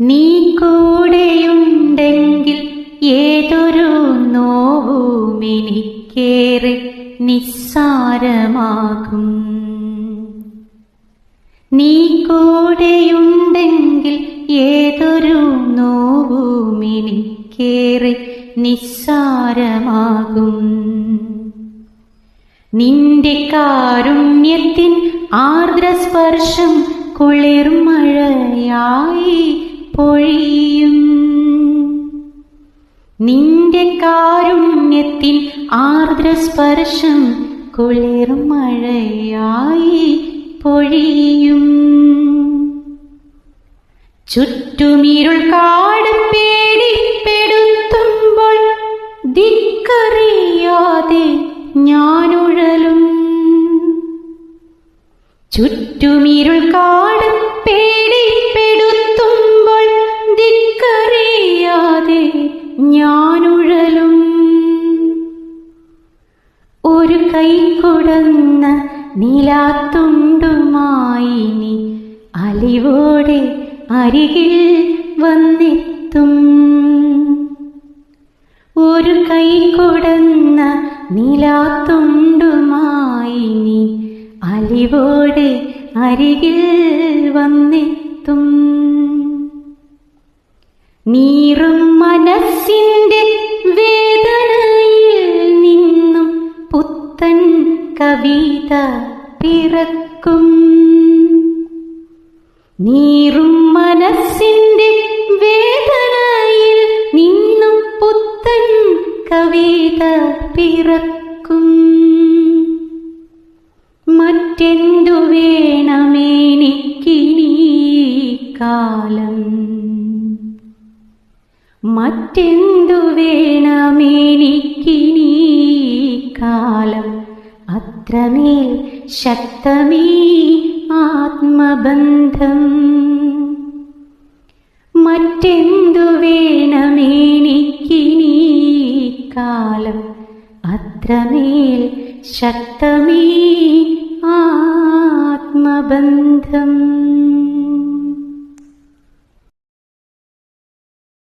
നീ കൂടെയുണ്ടെങ്കിൽ ഏതൊരു നോവും എനിക്കേറെ നിസ്സാരമാകും. നീ കൂടെയുണ്ടെങ്കിൽ ഏതൊരു നോവും എനിക്കേറെ നിസ്സാരമാകും. നിന്റെ കാരുണ്യത്തിൻ ആർദ്രസ്പർശം കുളിർമഴയായി പൊഴിയും. നിന്റെ കാരുണ്യത്തിൻ ആർദ്രസ്പർശം കുളിർമഴയായി പൊഴിയും. ചുറ്റുമിരുൾ കാട് പേടിപ്പെടുത്തുമ്പോൾ ദിക്കറിയാതെ ഞാനുഴലും. ചുറ്റുമിരുൾ കാട് പേടിപ്പെടുത്തുമ്പോൾ ഞാനുഴലും. ഒരു കൈ കൊടന്ന നീലാത്തുണ്ടുമായി നീ അലിവോടെ അരികിൽ വന്നെത്തും. ഒരു കൈ കൊടന്ന നീലാത്തുണ്ടുമായി നീ അലിവോടെ അരികിൽ വന്നെത്തും. നീറും പുത്തൻ കവിത പിറക്കും. നീറും മനസ്സിന്റെ വേദനയിൽ നിന്നും പുത്തൻ കവിത പിറക്കും. മറ്റെന്തു വേണമേനിക്കിനി കാലം? മറ്റെന്തു വേണമെനിക്കിനീ അത്രമേൽ ശക്തമേ ആത്മബന്ധം. മറ്റെന്തു വേണമെനിക്കിനീ കാലം? അത്രമേൽ ശക്തമേ ആത്മബന്ധം.